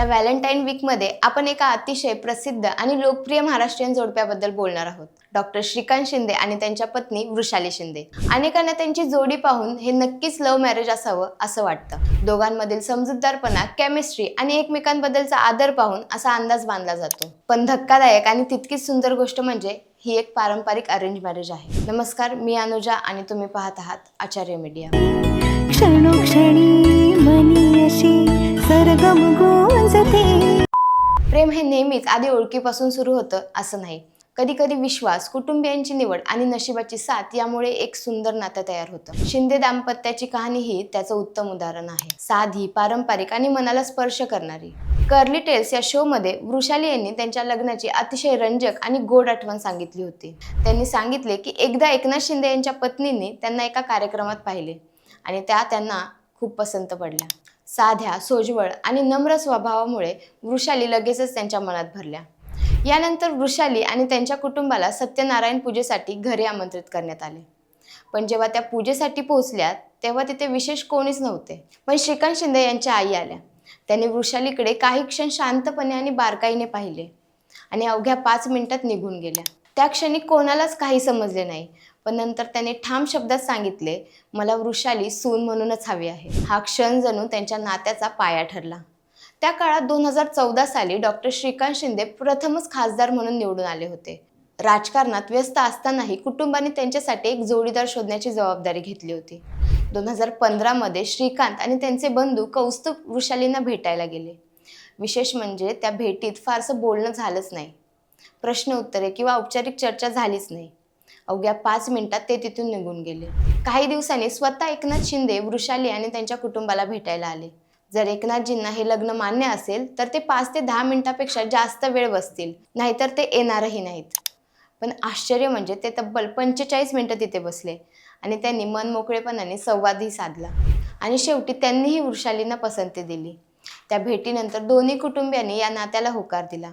या व्हॅलेंटाईन वीकमध्ये आपण एका अतिशय प्रसिद्ध आणि लोकप्रिय महाराष्ट्रीयन जोडप्याबद्दल बोलणार आहोत. डॉक्टर श्रीकांत शिंदे आणि त्यांच्या पत्नी वृषाली शिंदे. अनेकांना त्यांची जोडी पाहून हे नक्कीच लव्ह मॅरेज असावं असं वाटतं. दोघांमधील समजूतदारपणा केमिस्ट्री आणि एकमेकांबद्दलचा आदर पाहून असा अंदाज बांधला जातो. पण धक्कादायक आणि तितकीच सुंदर गोष्ट म्हणजे ही एक पारंपरिक अरेंज मॅरेज आहे. नमस्कार मी अनुजा आणि तुम्ही पाहत आहात आचार्य मीडिया क्षणोक्षणी मनी अशी प्रेम हे नेहमीच आधी ओळखीपासून सुरू होतं असं नाही. कधी कधी विश्वास कुटुंबियांची निवड आणि नशिबाची साथ यामुळे एक सुंदर नातं तयार होतं. शिंदे दाम्पत्याची कहाणी ही त्याचं उत्तम उदाहरण आहे. साधी पारंपरिक आणि मनाला स्पर्श करणारी. कर्ली टेल्स या शोमध्ये वृषाली यांनी त्यांच्या लग्नाची अतिशय रंजक आणि गोड आठवण सांगितली होती. त्यांनी सांगितले की एकदा एकनाथ शिंदे यांच्या पत्नींनी त्यांना एका कार्यक्रमात पाहिले आणि त्या त्यांना खूप पसंत पडल्या. साध्या सोज्वळ आणि नम्र स्वभावामुळे वृषाली लगेचच त्यांच्या मनात भरल्या. यानंतर वृषाली आणि त्यांच्या कुटुंबाला सत्यनारायण पूजेसाठी घरी आमंत्रित करण्यात आले. पण जेव्हा त्या पूजेसाठी पोहोचल्या तेव्हा तिथे विशेष कोणीच नव्हते. पण श्रीकांत शिंदे यांच्या आई आल्या. त्यांनी वृषालीकडे काही क्षण शांतपणे आणि बारकाईने पाहिले आणि अवघ्या पाच मिनिटात निघून गेल्या. त्या क्षणी कोणालाच काही समजले नाही. पण नंतर त्याने ठाम शब्दात सांगितले मला वृषाली सून म्हणूनच हवी आहे. हा क्षण जणू त्यांच्या नात्याचा पाया ठरला. त्या काळात दोन हजार चौदा साली डॉक्टर श्रीकांत शिंदे प्रथमच खासदार म्हणून निवडून आले होते. राजकारणात व्यस्त असतानाही कुटुंबाने त्यांच्यासाठी एक जोडीदार शोधण्याची जबाबदारी घेतली होती. दोन हजार पंधरामध्ये श्रीकांत आणि त्यांचे बंधू कौस्तुभ वृषालींना भेटायला गेले. विशेष म्हणजे त्या भेटीत फारसं बोलणं झालंच नाही. प्रश्न उत्तरे किंवा औपचारिक चर्चा झालीच नाही. अवघ्या पाच मिनिटात ते तिथून निघून गेले. काही दिवसांनी स्वतः एकनाथ शिंदे वृषाली आणि त्यांच्या कुटुंबाला भेटायला आले. जर एकनाथजींना हे लग्न मान्य असेल तर ते पाच ते दहा मिनिटापेक्षा जास्त वेळ बसतील नाहीतर ते येणारही नाहीत. पण आश्चर्य म्हणजे ते तब्बल पंचेचाळीस मिनिटं तिथे बसले आणि त्यांनी मन मोकळेपणाने संवादही साधला. आणि शेवटी त्यांनीही वृषालींना पसंती दिली. त्या भेटीनंतर दोन्ही कुटुंबियांनी या नात्याला होकार दिला.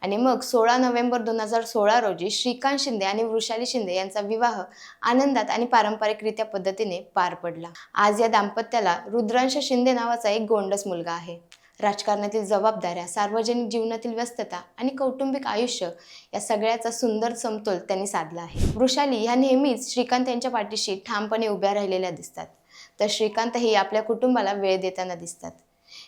आणि मग सोळा नोव्हेंबर दोन हजार सोळा रोजी श्रीकांत शिंदे आणि वृषाली शिंदे यांचा विवाह आनंदात आणि पारंपरिकरित्या पद्धतीने पार पडला. आज या दाम्पत्याला रुद्रांश शिंदे नावाचा एक गोंडस मुलगा आहे. राजकारणातील जबाबदाऱ्या सार्वजनिक जीवनातील व्यस्तता आणि कौटुंबिक आयुष्य या सगळ्याचा सुंदर समतोल त्यांनी साधला आहे. वृषाली ह्या नेहमीच श्रीकांत यांच्या पाठीशी ठामपणे उभ्या राहिलेल्या दिसतात. तर श्रीकांतही आपल्या कुटुंबाला वेळ देताना दिसतात.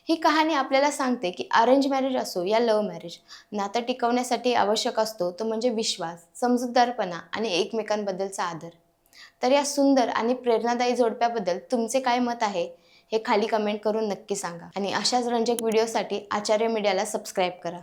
ही कहाणी आपल्याला सांगते की अरेंज मॅरेज असो या लव्ह मॅरेज नातं टिकवण्यासाठी आवश्यक असतो तो म्हणजे विश्वास समजूतदारपणा आणि एकमेकांबद्दलचा आदर. तर या सुंदर आणि प्रेरणादायी जोडप्याबद्दल तुमचे काय मत आहे हे खाली कमेंट करून नक्की सांगा. आणि अशाच रंजक व्हिडिओसाठी आचार्य मीडियाला सबस्क्राईब करा.